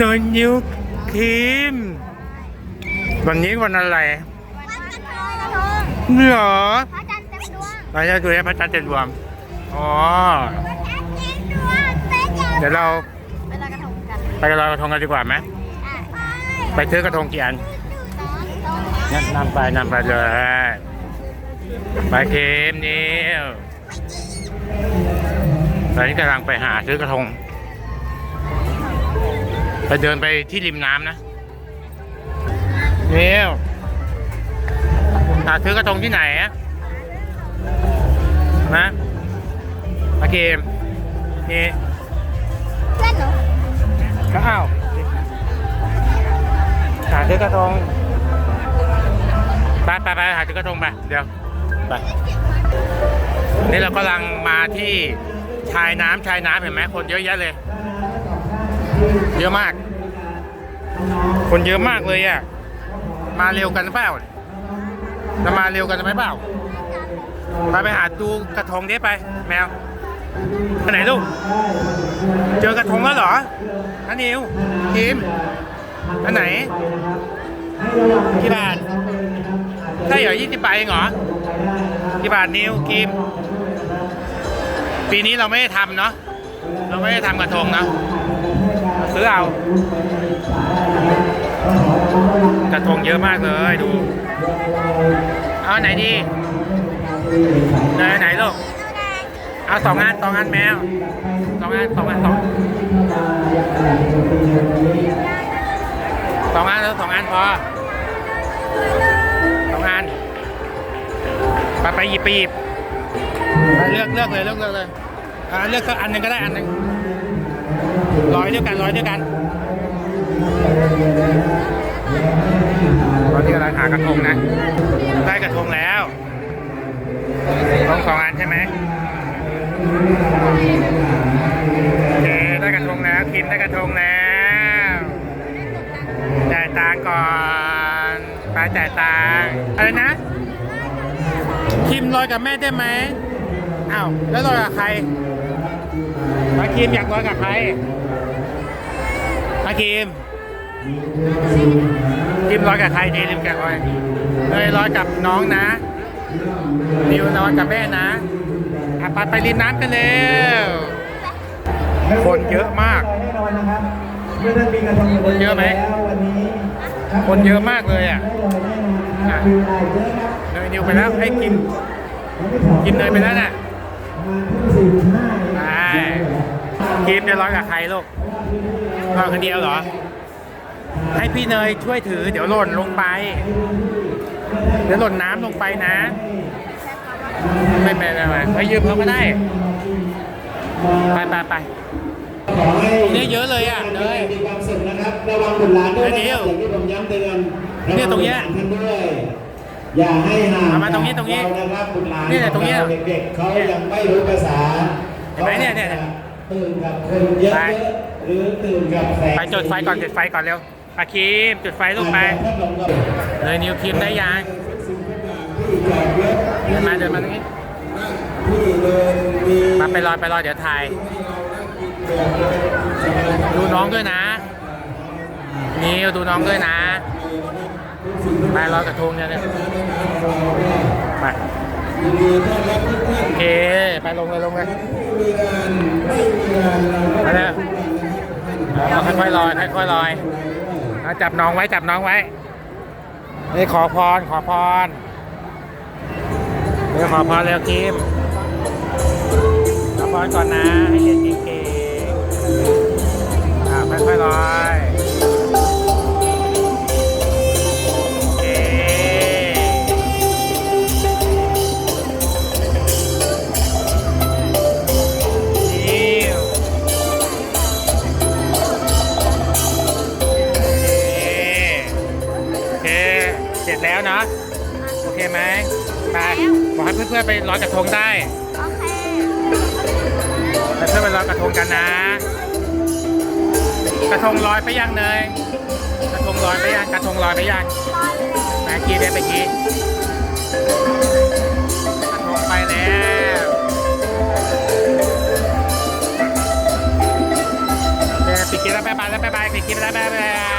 นนนิวครีม วันนี้วันอะไรวันกระทงกระทงเหรอพระจันทร์เต็มดวงเราจะดูให้พระจันทร์เต็มดวงอ๋อพระจันทร์เต็มดวงเต็มดวงเดี๋ยวเราไปลอยกระทงกันไปลอยกระทงกันดีกว่าไหมอะไปซื้อกระทงกี่อันสองสองงั้นนำไปนำไปเลยไปเค็มนิวตอนนี้กำลังไปหาซื้อกระทง ไปเดินไปที่ริมน้ำนะนิวหาซื้อกระทงที่ไหนอะนะมาเกมนี่เพื่อนหนูก็อ้าวหาซื้อกระทงไปไปไปหาซื้อกระทงไปเดี๋ยวไปนี่เรากำลังมาที่ชายน้ำชายน้ำเห็นไหมคนเยอะแยะเลย เยอะมาก คนเยอะมากเลยอะ มาเร็วกันเปล่าจะมาเร็วกันไหมเปล่า ไปไปหาดูกระทงนี้ไป แมวไปไหนลูก เจอกระทงแล้วเหรอนันิวทีมอันไหนกี่บาทใช่เหรอยี่สิบบาทเองเหรอกี่บาทนิวกิมปีนี้เราไม่ได้ทำเนาะเราไม่ได้ทำกระทงเนาะ ซื้อเอา กระทงเยอะมากเลยดู เอาไหนดีไหนไหนลูกเอาสองอันสองอันแมวสองอันสองอันสองสองอันแล้วสองอันพอสองอันไปไปหยิบไปหยิบเลือกเลือกเลยเลือกเลือกเลยเลือกสักอันหนึ่งก็ได้อันหนึ่ง ร้อยเดียวกันร้อยเดียวกันตอนนี้กำลังหากระทงนะ ได้กระทงแล้วต้องสองอันใช่ไหมโอเคได้กระทงแล้วคิมได้กระทงแล้วจ่ายตังก่อนไปจ่ายตังอะไรนะคิมลอยกับแม่ได้ไหมอ้าวแล้วลอยกับใคร มาคิมอยากลอยกับใครมาคิมคิมลอยกับใครดีริมกับใครเลยลอยกับน้องนะนิวนอนกับแม่นะอะไปไปริมน้ำกันเร็วคนเยอะมากคนเยอะไหมคนเยอะมากเลยอะเนยนิวไปแล้วให้กินกินเนยไปแล้วน่ะ ไปกิมจะร้อยกับใครลูกร้อยคนเดียวเหรอ ให้พี่เนยช่วยถือ เดี๋ยวหล่นลงไป เดี๋ยวหล่นน้ำลงไปนะ ไม่เป็นไรไปยืมเขาก็ได้ ไปไปไปขอให้ตรงนี้เยอะเลยอะเนยมีความสุขนะครับ ระวังบุตรหลานด้วยนะเดี๋คยรัวบอย่างที่ผมย้ำเตือนเนี่ยตรงเนี้ยะวับุตหลานท่านด้วยอย่าให้ห่างเอามาตรงนี้ตรงนี้จากเรานะครับบุตรหลานเนี่ยตรงเนี้ยขอเราเด็กๆเขายังไม่รู้ภาษาเห็นไหมเนี่ยเนี่ยเนี่ยตื่นกับคนเยอะไปๆหรือตื่นกับแสงไปจุดไฟก่อนจุดไฟก่อนเร็วปาคิมจุดไฟลูกไปเลยนิวคิมได้ยังเดินมาเดินมาตรงนี้มาไปรอไปรอเดี๋ยวถ่าย ดูน้องด้วยนะนิวดูน้องด้วยนะ ไปรอยกระทงเนี่ยเนี่ยไปโอเค ไปลงเลยลงเลยไปเลยเอาค่อยๆลอยค่อยๆลอยเอาจับน้องไว้จับน้องไว้นี่ขอพรขอพรเดี๋ยวขอพรเร็วคิมขอพรก่อนนะให้เรียนเก่งๆอ่าค่อยๆลอย บอกให้เพื่อนๆไปลอยกระทงได้โอเคไปเพื่อนไปลอยกระทงกันนะ กระทงลอยไปยังเนยกระทงลอยไปยังกระทงลอยไปยังแม่กี้ได้ไปกี้กระทงไปแล้วโอเคปิดคลิปแล้วบ๊ายบายแล้วบ๊ายบายปิดคลิปแล้วบ๊ายบาย